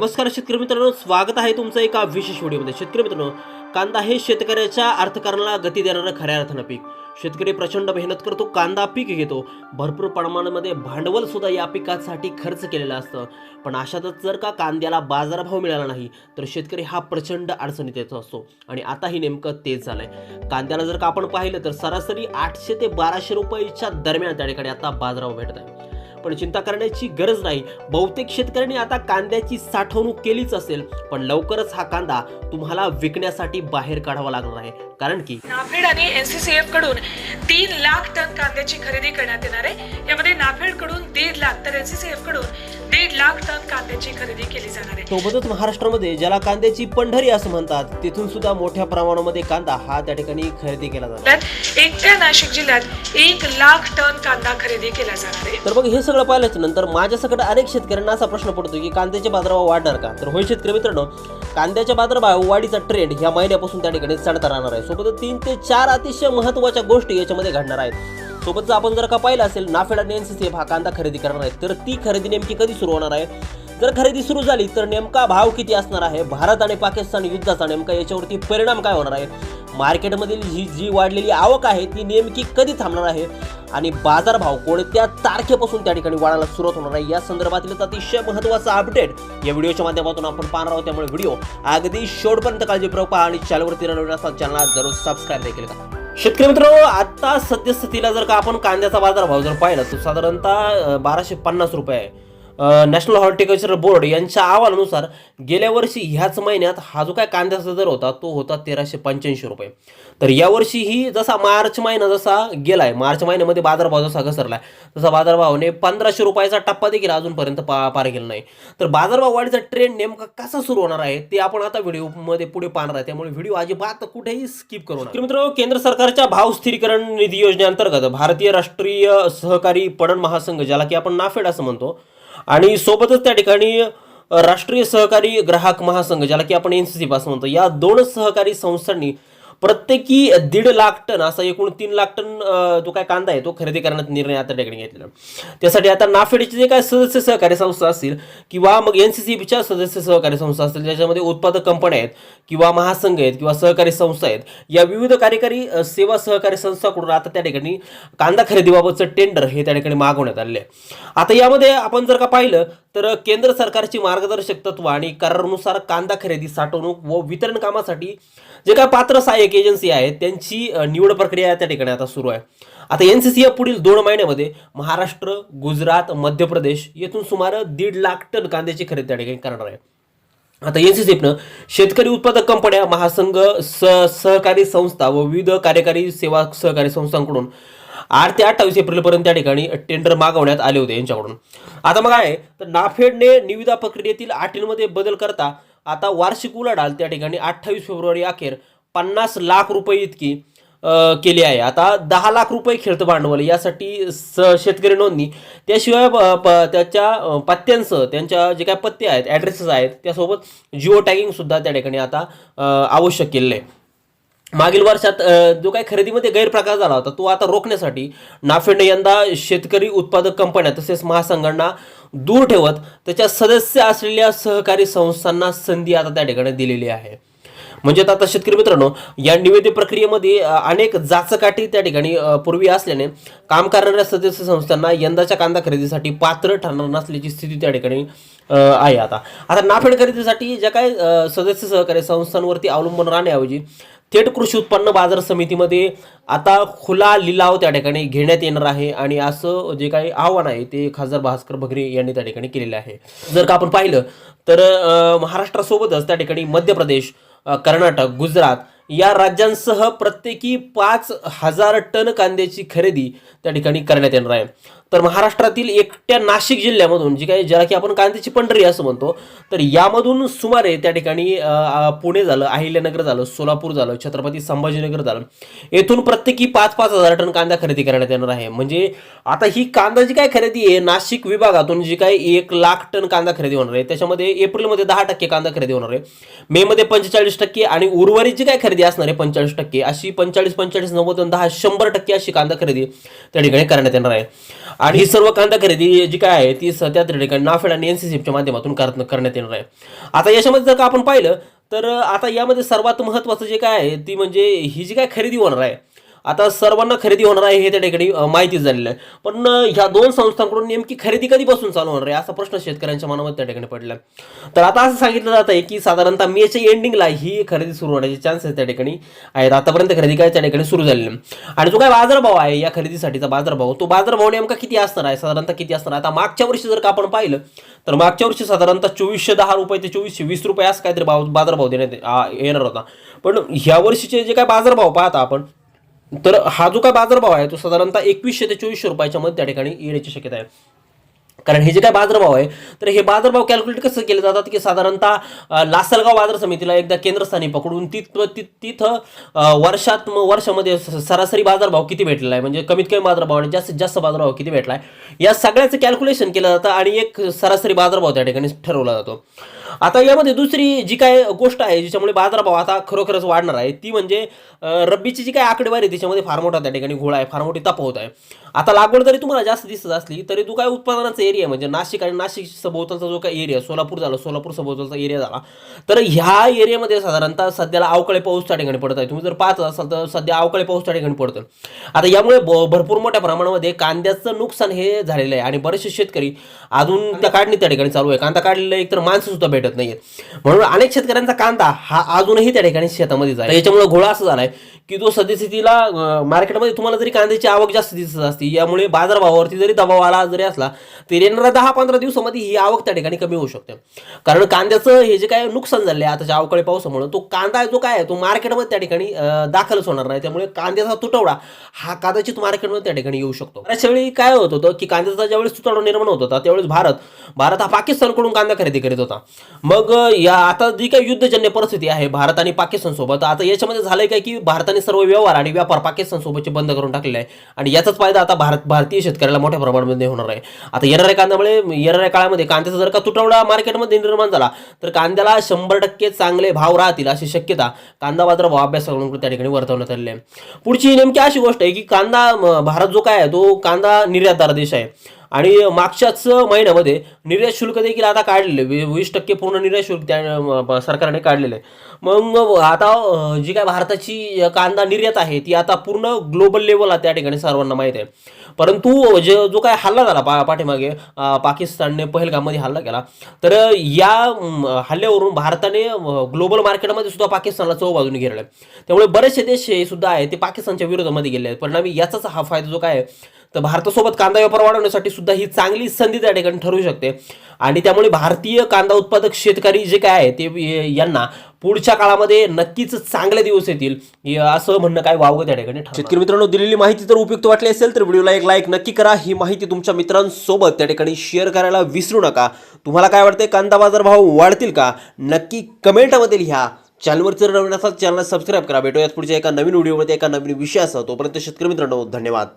नमस्कार शेतकरी मित्रांनो स्वागत आहे तुमचं एका विशेष व्हिडिओमध्ये. शेतकरी मित्रांनो कांदा हे शेतकऱ्याच्या अर्थकारणाला गती देणारं खऱ्या अर्थानं पीक. शेतकरी प्रचंड मेहनत करतो कांदा पीक घेतो. भरपूर प्रमाणामध्ये भांडवल सुद्धा या पिकासाठी खर्च केलेलं असतं. पण अशातच जर का कांद्याला बाजारभाव मिळाला नाही तर शेतकरी हा प्रचंड अडचणीत येतो असतो. आणि आताही नेमकं तेच झालंय. कांद्याला जर का आपण पाहिलं तर सरासरी आठशे ते बाराशे रुपयाच्या दरम्यान त्या ठिकाणी आता बाजारभाव भेटत आहे. पण चिंता करण्याची गरज नाही. बहुतेक शेतकऱ्यांनी आता कांद्याची साठवणूक केलीच असेल पण लवकरच हा कांदा तुम्हाला विकण्यासाठी बाहेर काढावा लागणार आहे. कारण की नाफेड आणि एनसीसीएफकडून तीन लाख टन कांद्याची खरेदी करण्यात येणार आहे. यामध्ये नाफेडकडून दीड लाख तर एनसीसीएफकडून दीड लाख टन कांद्याची खरेदी केली जाणार आहे. सोबतच महाराष्ट्रामध्ये ज्याला कांद्याची पंढरी असं म्हणतात तिथून सुद्धा मोठ्या प्रमाणामध्ये कांदा हा त्या ठिकाणी खरेदी केला जातो त्यात एकट्या नाशिक जिल्ह्यात एक लाख टन कांदा खरेदी केला जाणार आहे. तर मग हे सगळं पाहिल्याच्या नंतर माझ्यासकडे अनेक शेतकऱ्यांना असा प्रश्न पडतो की कांद्याचे बाजारभाव वाढणार का? तर होय शेतकरी मित्रांनो कांद्याच्या बाजारभाव वाढीचा ट्रेंड ह्या महिन्यापासून त्या ठिकाणी चढता राहणार आहे. सोबत तीन ते चार अतिशय महत्त्वाच्या गोष्टी याच्यामध्ये घडणार आहेत. सोबतच आपण जर का पाहिलं असेल नाफेड आणि एनसीसी हा कांदा खरेदी करणार आहे. तर ती खरेदी नेमकी कधी सुरू होणार आहे? जर खरेदी सुरू झाली तर नेमका भाव किती असणार आहे? भारत आणि पाकिस्तान युद्धाचा नेमका याच्यावरती परिणाम काय होणार आहे? मार्केटमधील ही जी वाढलेली आवक आहे ती नेमकी कधी थांबणार आहे? आणि बाजारभाव कोणत्या तारखेपासून त्या ठिकाणी वाढायला सुरुवात होणार आहे? या संदर्भातील अतिशय महत्त्वाचा अपडेट या व्हिडिओच्या माध्यमातून आपण पाहणार आहोत. त्यामुळे व्हिडिओ अगदी शेवटपर्यंत काळजीपूर्वक पहा आणि चॅनलवरती नवीन असतात चॅनलला जरूर सबस्क्राईब देखील करा. शेतकरी मित्रांनो आता सद्यस्थितीला जर का आपण कांद्याचा बाजारभाव जर पाहिला तर साधारणतः बाराशे पन्नास रुपये आहे. नॅशनल हॉर्टिकल्चर बोर्ड यांच्या अहवालानुसार गेल्या वर्षी ह्याच महिन्यात हा जो काय कांद्याचा दर होता तो होता तेराशे पंच्याऐंशी रुपये. तर यावर्षीही जसा मार्च महिना जसा गेलाय मार्च महिन्यामध्ये बाजारभाव जसा घसरलाय तसा बाजारभावाने पंधराशे रुपयाचा टप्पा देखील अजूनपर्यंत पा पार गेला नाही. तर बाजारभाव वाढीचा ट्रेंड नेमका कसा सुरू होणार आहे ते आपण आता व्हिडिओमध्ये पुढे पाहणार आहे. त्यामुळे व्हिडिओ अजिबात कुठेही स्किप करू नका. मित्र केंद्र सरकारच्या भाव स्थिरीकरण निधी योजनेअंतर्गत भारतीय राष्ट्रीय सहकारी पणन महासंघ ज्याला की आपण नाफेड असं म्हणतो आणि सोबतच त्या ठिकाणी राष्ट्रीय सहकारी ग्राहक महासंघ ज्याला की आपण एन सी सी पास म्हणतो या दोन सहकारी संस्थांनी प्रत्येकी दीड लाख टन असा एकूण तीन लाख टन जो काय कांदा आहे तो खरेदी करण्याचा निर्णय आता ठिकाणी घेतलेला त्यासाठी आता नाफेडचे जे काय सदस्य सहकारी संस्था असतील किंवा मग एन सी सीच्या सदस्य सहकारी संस्था असतील ज्याच्यामध्ये उत्पादक कंपन्या आहेत किंवा महासंघ आहेत किंवा सहकारी संस्था आहेत या विविध कार्यकारी सेवा सहकारी संस्थाकडून आता त्या ठिकाणी कांदा खरेदीबाबतचं टेंडर हे त्या ठिकाणी मागवण्यात आले आहे. आता यामध्ये आपण जर का पाहिलं तर केंद्र सरकारची मार्गदर्शक तत्व आणि करारानुसार कांदा खरेदी साठवणूक व वितरण कामासाठी जे काय पात्र सहाय्यक एजन्सी आहेत त्यांची निवड प्रक्रिया त्या ठिकाणी आता सुरू आहे. आता एन सी सी पुढील दोन महिन्यामध्ये महाराष्ट्र गुजरात मध्य प्रदेश येथून सुमारे दीड लाख टन कांद्याची खरेदी त्या ठिकाणी करणार आहे. आता एन सी सीपनं शेतकरी उत्पादक कंपन्या महासंघ स सहकारी संस्था व विविध कार्यकारी सेवा सहकारी संस्थांकडून आठ ते अठ्ठावीस एप्रिलपर्यंत त्या ठिकाणी टेंडर मागवण्यात आले होते यांच्याकडून. आता मग आहे तर नाफेडने निविदा प्रक्रियेतील अटींमध्ये बदल करता आता वार्षिक उलाढाल त्या ठिकाणी अठ्ठावीस फेब्रुवारी अखेर पन्नास लाख रुपये इतकी केली आहे. आता दहा लाख रुपये खेळतं भांडवल यासाठी स शेतकरी नोंदणी. त्याशिवाय प- प- त्याच्या पत्त्यांसह त्यांच्या जे काय पत्ते आहेत ॲड्रेसेस आहेत त्यासोबत जिओ टॅगिंगसुद्धा त्या ठिकाणी आता आवश्यक केलेलं आहे. मागील वर्षात जो काही खरेदीमध्ये गैरप्रकार झाला होता तो आता रोखण्यासाठी नाफेडने यंदा शेतकरी उत्पादक कंपन्या तसेच महासंघांना दूर ठेवत त्याच्या सदस्य असलेल्या सहकारी संस्थांना संधी आता त्या ठिकाणी दिलेली आहे. म्हणजे आता शेतकरी मित्रांनो या निवेदन प्रक्रियेमध्ये अनेक जाचकाठी त्या ठिकाणी पूर्वी असल्याने काम करणाऱ्या सदस्य संस्थांना यंदाच्या कांदा खरेदीसाठी पात्र ठरणार नसल्याची स्थिती त्या ठिकाणी आहे आता. आता नाफेड खरेदीसाठी ज्या काही सदस्य सहकारी संस्थांवरती अवलंबून राहण्याऐवजी थेट कृषी उत्पन्न बाजार समितीमध्ये आता खुला लिलाव त्या ठिकाणी घेण्यात येणार आहे आणि असं जे काही आव्हान आहे ते खासदार भास्कर भगरे यांनी त्या ठिकाणी केलेलं आहे. जर का आपण पाहिलं तर महाराष्ट्रासोबतच त्या ठिकाणी मध्य प्रदेश कर्नाटक गुजरात या राज्यांसह प्रत्येकी पाच हजार टन कांद्याची खरेदी त्या ठिकाणी करण्यात येणार आहे. तर महाराष्ट्रातील एकट्या नाशिक जिल्ह्यामधून जी काही ज्याला की आपण कांद्याची पंढरी असं म्हणतो तर यामधून सुमारे त्या ठिकाणी पुणे झालं अहिल्यानगर झालं सोलापूर झालं छत्रपती संभाजीनगर झालं. येथून प्रत्येकी पाच पाच हजार टन कांदा खरेदी करण्यात येणार आहे. म्हणजे आता ही कांदा जी काय खरेदी आहे नाशिक विभागातून जी काय एक लाख टन कांदा खरेदी होणार आहे त्याच्यामध्ये एप्रिलमध्ये दहा टक्के कांदा खरेदी होणार आहे. मेमध्ये पंचेचाळीस टक्के आणि उर्वरित जी काय खरेदी असणार आहे पंचेचाळीस टक्के अशी पंचेचाळीस पंचेचाळीस नव्वद दहा शंभर टक्के अशी कांदा खरेदी त्या ठिकाणी करण्यात येणार आहे. आणि ही सर्व कांदा खरेदी जी काय आहे ती सध्या त्या ठिकाणी नाफेड आणि एनसीसीच्या माध्यमातून कर- करण्यात येणार आहे. आता याच्यामध्ये जर का आपण पाहिलं तर आता यामध्ये सर्वात महत्त्वाचं जे काय आहे ती म्हणजे ही जी काय खरेदी होणार आहे आता सर्वांना खरेदी होणार आहे हे त्या ठिकाणी माहिती झालेलं आहे. पण ह्या दोन संस्थांकडून नेमकी खरेदी कधीपासून चालू होणार आहे? असा प्रश्न शेतकऱ्यांच्या मनामध्ये त्या ठिकाणी पडला. तर आता असं सांगितलं जात आहे की साधारणतः मेच्या एंडिंगला ही खरेदी सुरू होण्याचे चान्सेस त्या ठिकाणी आहेत. आतापर्यंत खरेदी काय त्या ठिकाणी सुरू झालेली आहे. आणि जो काय बाजारभाव आहे या खरेदीसाठीचा बाजारभाव तो बाजारभाव नेमका किती असणार आहे? साधारणतः किती असणार आहे? आता मागच्या वर्षी जर का आपण पाहिलं तर मागच्या वर्षी साधारणतः चोवीसशे दहा रुपये ते चोवीसशे वीस रुपये असं काहीतरी भाव बाजारभाव देण्यात येणार होता. पण ह्या वर्षीचे जे काय बाजारभाव पाहता आपण तर हा जो काय बाजारभाव आहे तो साधारणतः एकवीसशे ते चोवीसशे रुपयाच्या मध्ये त्या ठिकाणी येण्याची शक्यता आहे. कारण हे जे काय बाजारभाव आहे तर हे बाजारभाव कॅल्क्युलेट कसं केले जातात की साधारणतः लासलगाव बाजार समितीला एकदा केंद्रस्थानी पकडून तिथं तिथं वर्षात वर्षामध्ये सरासरी बाजारभाव किती भेटलेला आहे? म्हणजे कमीत कमी बाजारभाव आणि जास्तीत जास्त बाजारभाव किती भेटला आहे या सगळ्याचं कॅल्क्युलेशन केलं जातं आणि एक सरासरी बाजारभाव त्या ठिकाणी ठरवला जातो. आता यामध्ये दुसरी जी काय गोष्ट आहे ज्याच्यामुळे बाजारभाव आता खरोखरच वाढणार आहे ती म्हणजे रब्बीची जी काय आकडेवारी आहे, त्याच्यामध्ये फार मोठा त्या ठिकाणी घोळा आहे फार मोठी तफावत आहे. आता लागवड जरी तुम्हाला जास्त दिसत असली तरी तो काय उत्पादनाचा एरिया म्हणजे नाशिक आणि नाशिक सभोवतालचा जो काय एरिया सोलापूर झाला सोलापूर सभोवतालचा एरिया झाला तर ह्या एरियामध्ये साधारणतः सध्याला अवकाळी पाऊस त्या ठिकाणी पडत आहे. तुम्ही जर पाहत असाल तर सध्या अवकाळी पाऊस त्या ठिकाणी पडतो आता यामुळे भरपूर मोठ्या प्रमाणामध्ये कांद्याचं नुकसान हे झालेलं आहे. आणि बरेचसे शेतकरी अजून त्या काढणी त्या ठिकाणी चालू आहे. कांदा काढलेला एक तर माणसं सुद्धा भेटत नाहीये. म्हणून अनेक शेतकऱ्यांचा कांदा हा अजूनही त्या ठिकाणी शेतामध्ये जाईल. याच्यामुळे घोळा असं झालाय की जो सद्यस्थितीला मार्केटमध्ये तुम्हाला जरी कांद्याची आवक जास्त दिसत असते यामुळे बाजारभावावरती जरी दबाव आला जरी असला तरी येणाऱ्या दहा पंधरा दिवसामध्ये ही आवक त्या ठिकाणी कमी होऊ शकते. कारण कांद्याचं हे जे काय नुकसान झाले आताच्या अवकाळी पावसामुळे तो कांदा जो काय आहे तो मार्केटमध्ये त्या ठिकाणी दाखलच होणार नाही. त्यामुळे कांद्याचा तुटवडा हा कदाचित मार्केटमध्ये त्या ठिकाणी येऊ शकतो. अशा वेळी काय होत होतं की कांद्याचा ज्यावेळेस तुटवडा निर्माण होत होता त्यावेळेस भारत भारत हा पाकिस्तानकडून कांदा खरेदी करीत होता. मग या आता जी काही युद्धजन्य परिस्थिती आहे भारत आणि पाकिस्तान सोबत आता याच्यामध्ये झालंय काय की भारताने सर्व व्यवहार आणि व्यापार पाकिस्तान सोबतचे बंद करून टाकलेले आहे. आणि याचाच फायदा आता भारत भारतीय शेतकऱ्याला मोठ्या प्रमाणामध्ये होणार आहे. आता येणाऱ्या कांद्यामुळे येणाऱ्या काळामध्ये कांद्याचा जर का तुटवडा मार्केटमध्ये निर्माण झाला तर कांद्याला शंभर टक्के चांगले भाव राहतील अशी शक्यता कांदा बाजार भाव अभ्यासाकडून त्या ठिकाणी वर्तवण्यात आलेली आहे. पुढची नेमकी अशी गोष्ट आहे की कांदा म, भारत जो काय आहे तो कांदा निर्यातदार देश आहे. आणि मागच्याच महिन्यामध्ये निर्यात शुल्क देखील आता काढलेले वीस टक्के पूर्ण निर्यात शुल्क त्या सरकारने काढलेलं आहे. मग आता जी काय भारताची कांदा निर्यात आहे ती आता पूर्ण ग्लोबल लेवलला त्या ठिकाणी सर्वांना माहीत आहे. परंतु जे जो काय हल्ला झाला पा पाठीमागे पाकिस्तानने पहलगाममध्ये हल्ला केला तर या हल्ल्यावरून भारताने ग्लोबल मार्केटमध्ये सुद्धा पाकिस्तानला चौ बाजून घेरलं त्यामुळे बरेचसे देश हे सुद्धा आहे ते पाकिस्तानच्या विरोधामध्ये गेले आहेत. परिणामी याचाच हा फायदा जो काय आहे तर भारतासोबत कांदा व्यापार वाढवण्यासाठी सुद्धा ही चांगली संधी त्या ठिकाणी ठरू शकते. आणि त्यामुळे भारतीय कांदा उत्पादक शेतकरी जे काय आहे ते यांना पुढच्या काळामध्ये नक्कीच चांगले दिवस येतील. असं म्हणणं काय वावगं त्या ठिकाणी शेतकरी मित्रांनो दिलेली माहिती जर उपयुक्त वाटली असेल तर व्हिडिओला एक लाईक नक्की करा. ही माहिती तुमच्या मित्रांसोबत त्या ठिकाणी शेअर करायला विसरू नका. तुम्हाला काय वाटतंय? कांदा बाजार भाव वाढतील का? नक्की कमेंटमध्ये लिहा. चॅनलवर जर नवीन असाल चॅनलला सबस्क्राईब करा. भेटूयात पुढच्या एका नवीन व्हिडिओमध्ये एका नवीन विषयासह. तोपर्यंत शेतकरी मित्रांनो धन्यवाद.